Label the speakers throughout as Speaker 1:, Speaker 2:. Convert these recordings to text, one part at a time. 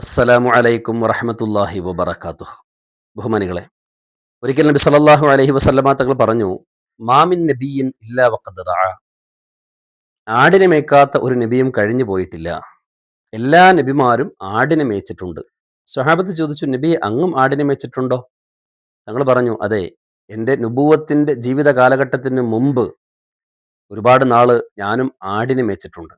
Speaker 1: അസ്സലാമു അലൈക്കും വറഹമത്തല്ലാഹി വബർക്കാത്തു ബഹുമാനികളെ ഒരിക്കൽ നബി സല്ലല്ലാഹു അലഹി വസല്ലമ തങ്ങൾ പറഞ്ഞു മാമിൻ നബിയിൻ ഇല്ലാ വക്കദറ ആടിനെ മേക്കാത്ത ഒരു നബിയും കഴിഞ്ഞു പോയിട്ടില്ല. എല്ലാ നബിമാരും ആടിനെ മേച്ചിട്ടുണ്ട് സ്വഹാബത്ത് ചോദിച്ചു നബി അങ്ങും ആടിനെ മേച്ചിട്ടുണ്ടോ തങ്ങൾ പറഞ്ഞു അതെ എന്റെ നുബൂവത്തിന്റെ ജീവിത കാലഘട്ടത്തിന് മുമ്പ് ഒരുപാട് നാൾ ഞാനും ആടിനെ മേച്ചിട്ടുണ്ട്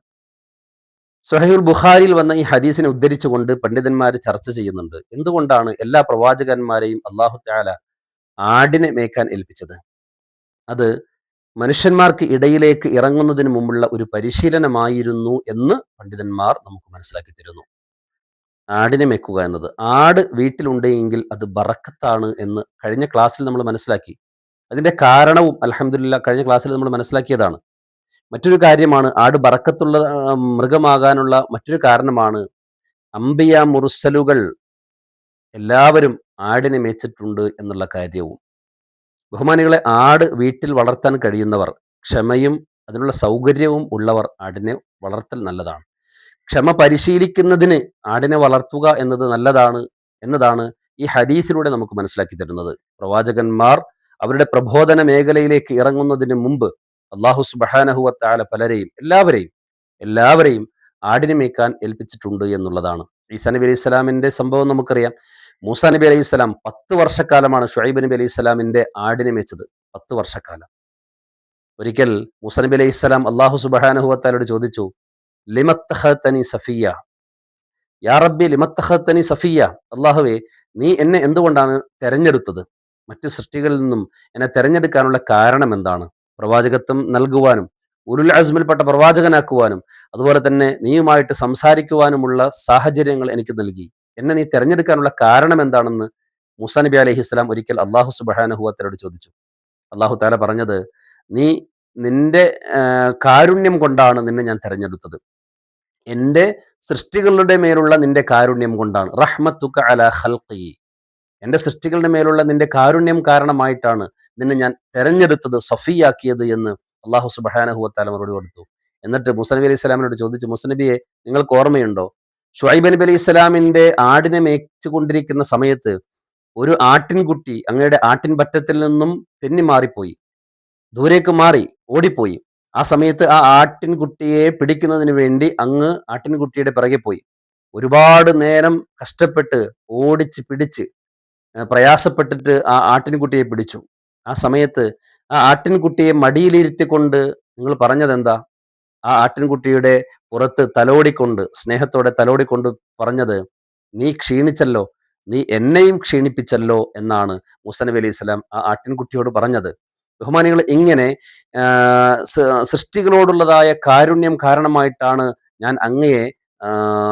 Speaker 1: സൊഹൈൽ ബുഖാരിയിൽ വന്ന ഈ ഹദീസിനെ ഉദ്ധരിച്ചുകൊണ്ട് പണ്ഡിതന്മാർ ചർച്ച ചെയ്യുന്നുണ്ട്. എന്തുകൊണ്ടാണ് എല്ലാ പ്രവാചകന്മാരെയും അള്ളാഹു താല ആടിനെ മേക്കാൻ ഏൽപ്പിച്ചത്? അത് മനുഷ്യന്മാർക്ക് ഇടയിലേക്ക് ഇറങ്ങുന്നതിന് മുമ്പുള്ള ഒരു പരിശീലനമായിരുന്നു എന്ന് പണ്ഡിതന്മാർ നമുക്ക് മനസ്സിലാക്കി തരുന്നു. ആടിനെ മേക്കുക എന്നത്. ആട് വീട്ടിലുണ്ടെങ്കിൽ അത് ബറക്കത്താണ് എന്ന് കഴിഞ്ഞ ക്ലാസ്സിൽ നമ്മൾ മനസ്സിലാക്കി. അതിന്റെ കാരണവും അലഹമില്ല കഴിഞ്ഞ ക്ലാസ്സിൽ നമ്മൾ മനസ്സിലാക്കിയതാണ്. മറ്റൊരു കാര്യമാണ് ആട് ബറക്കത്തുള്ള മൃഗമാകാനുള്ള മറ്റൊരു കാരണമാണ് അമ്പിയ മുറുസലുകൾ എല്ലാവരും ആടിനെ മേച്ചിട്ടുണ്ട് എന്നുള്ള കാര്യവും. ബഹുമാനികളെ ആട് വീട്ടിൽ വളർത്താൻ കഴിയുന്നവർ ക്ഷമയും അതിനുള്ള സൗകര്യവും ഉള്ളവർ ആടിനെ വളർത്തൽ നല്ലതാണ്. ക്ഷമ പരിശീലിക്കുന്നതിന് ആടിനെ വളർത്തുക എന്നത് നല്ലതാണ് എന്നതാണ് ഈ ഹദീസിലൂടെ നമുക്ക് മനസ്സിലാക്കി തരുന്നത്. പ്രവാചകന്മാർ അവരുടെ പ്രബോധന മേഖലയിലേക്ക് ഇറങ്ങുന്നതിന് മുമ്പ് അള്ളാഹു സുബഹാനഹുവത്താല പലരെയും എല്ലാവരെയും എല്ലാവരെയും ആടിനെ മേക്കാൻ ഏൽപ്പിച്ചിട്ടുണ്ട് എന്നുള്ളതാണ്. ഈസാ നബി അലൈഹി സ്വലാമിന്റെ സംഭവം നമുക്കറിയാം. മൂസാ നബി അലൈഹി സ്വലാം പത്ത് വർഷക്കാലമാണ് ഷുഹൈബ് നബി അലൈഹി സ്വലാമിന്റെ ആടിനെ മേച്ചത് പത്ത് വർഷക്കാലം. ഒരിക്കൽ മൂസാ നബി അലൈഹി സ്വലാം അള്ളാഹു സുബഹാനഹുവത്താലോട് ചോദിച്ചു ലിമത്തഹത്തനി സഫിയ യാ റബ്ബി ലിമത്തഹത്തനി സഫിയ അള്ളാഹുവേ നീ എന്നെ എന്തുകൊണ്ടാണ് തെരഞ്ഞെടുത്തത്? മറ്റു സൃഷ്ടികളിൽ നിന്നും എന്നെ തെരഞ്ഞെടുക്കാനുള്ള കാരണം എന്താണ്? പ്രവാചകത്വം നൽകുവാനും ഉരുൾ അസ്മിൽപ്പെട്ട പ്രവാചകനാക്കുവാനും അതുപോലെ തന്നെ നീയുമായിട്ട് സംസാരിക്കുവാനുമുള്ള സാഹചര്യങ്ങൾ എനിക്ക് നൽകി. എന്നെ നീ തിരഞ്ഞെടുക്കാനുള്ള കാരണം എന്താണെന്ന് മൂസ നബി അലഹി ഇസ്ലാം ഒരിക്കൽ അള്ളാഹു സുബാനഹുവാത്തരോട് ചോദിച്ചു. അള്ളാഹു താല പറഞ്ഞത് നീ നിന്റെ കാരുണ്യം കൊണ്ടാണ് നിന്നെ ഞാൻ തിരഞ്ഞെടുത്തത്. എന്റെ സൃഷ്ടികളുടെ മേലുള്ള നിന്റെ കാരുണ്യം കൊണ്ടാണ്. റഹ്മത്തുക അല ഹൽക്കി എന്റെ സൃഷ്ടികളുടെ മേലുള്ള നിന്റെ കാരുണ്യം കാരണമായിട്ടാണ് നിന്നെ ഞാൻ തെരഞ്ഞെടുത്തത് സഫിയാക്കിയത് എന്ന് അള്ളാഹു സുബഹാനഹുവത്താല മറുപടി കൊടുത്തു. എന്നിട്ട് മുസനബി അലൈഹി സ്വലാമിനോട് ചോദിച്ചു മുസനബിയെ നിങ്ങൾക്ക് ഓർമ്മയുണ്ടോ? ഷുഹൈബ് നബി അലൈഹി സ്വലാമിന്റെ ആടിനെ മേച്ചുകൊണ്ടിരിക്കുന്ന സമയത്ത് ഒരു ആട്ടിൻകുട്ടി അങ്ങയുടെ ആട്ടിൻ പറ്റത്തിൽ നിന്നും തെന്നി മാറിപ്പോയി ദൂരേക്ക് മാറി ഓടിപ്പോയി. ആ സമയത്ത് ആ ആട്ടിൻകുട്ടിയെ പിടിക്കുന്നതിന് വേണ്ടി അങ്ങ് ആട്ടിൻകുട്ടിയുടെ പിറകെ പോയി. ഒരുപാട് നേരം കഷ്ടപ്പെട്ട് ഓടിച്ച് പിടിച്ച് പ്രയാസപ്പെട്ടിട്ട് ആ ആട്ടിൻകുട്ടിയെ പിടിച്ചു. ആ സമയത്ത് ആ ആട്ടിൻകുട്ടിയെ മടിയിലിരുത്തിക്കൊണ്ട് നിങ്ങൾ പറഞ്ഞതെന്താ? ആ ആട്ടിൻകുട്ടിയുടെ പുറത്ത് തലോടിക്കൊണ്ട് സ്നേഹത്തോടെ തലോടിക്കൊണ്ട് പറഞ്ഞത് നീ ക്ഷീണിച്ചല്ലോ നീ എന്നെയും ക്ഷീണിപ്പിച്ചല്ലോ എന്നാണ് മുസനബി അലൈഹി സ്വലാം ആ ആട്ടിൻകുട്ടിയോട് പറഞ്ഞത്. ബഹുമാനികൾ ഇങ്ങനെ സൃഷ്ടികളോടുള്ളതായ കാരുണ്യം കാരണമായിട്ടാണ് ഞാൻ അങ്ങയെ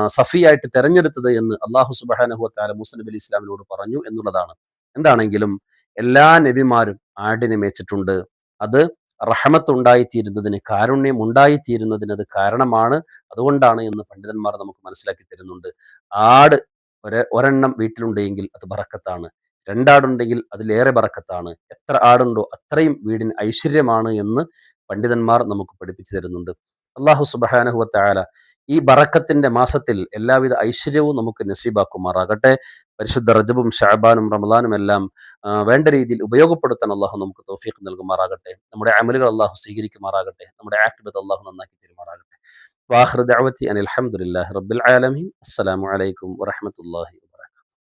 Speaker 1: സഫിയായിട്ട് തെരഞ്ഞെടുത്തത് എന്ന് അള്ളാഹു സുബാനഹുത്താല മുസ്ലിം അലി ഇസ്ലാമിനോട് പറഞ്ഞു എന്നുള്ളതാണ്. എന്താണെങ്കിലും എല്ലാ നബിമാരും ആടിനെ മേച്ചിട്ടുണ്ട്. അത് റഹമത്ത് ഉണ്ടായിത്തീരുന്നതിന് കാരുണ്യം ഉണ്ടായിത്തീരുന്നതിന് അത് കാരണമാണ്. അതുകൊണ്ടാണ് എന്ന് പണ്ഡിതന്മാർ നമുക്ക് മനസ്സിലാക്കി തരുന്നുണ്ട്. ആട് ഒരെ ഒരെണ്ണം വീട്ടിലുണ്ടെങ്കിൽ അത് ബറക്കത്താണ്. രണ്ടാടുണ്ടെങ്കിൽ അതിലേറെ ബറക്കത്താണ്. എത്ര ആടുണ്ടോ അത്രയും വീടിന് ഐശ്വര്യമാണ് എന്ന് പണ്ഡിതന്മാർ നമുക്ക് പഠിപ്പിച്ചു തരുന്നുണ്ട്. അള്ളാഹു സുബാനഹുവത്തായ ഈ ബറക്കത്തിന്റെ മാസത്തിൽ എല്ലാവിധ ഐശ്വര്യവും നമുക്ക് നസീബാക്കുമാറാകട്ടെ. പരിശുദ്ധ റജബും ഷാബാനും റമദാനും എല്ലാം വേണ്ട രീതിയിൽ ഉപയോഗപ്പെടുത്താൻ അള്ളാഹു നമുക്ക് തോഫീഖ് നൽകുമാറാകട്ടെ. നമ്മുടെ അമലുകൾ അള്ളാഹു സ്വീകരിക്കുമാറാകട്ടെ. നമ്മുടെ ആക്ടിബത്ത് അള്ളാഹു നന്നാക്കി തരുമാറാകട്ടെ. വാഹൃദ് അനിൽ അലഹമുല്ലാ റബ്ബിൽ ആലമീൻ.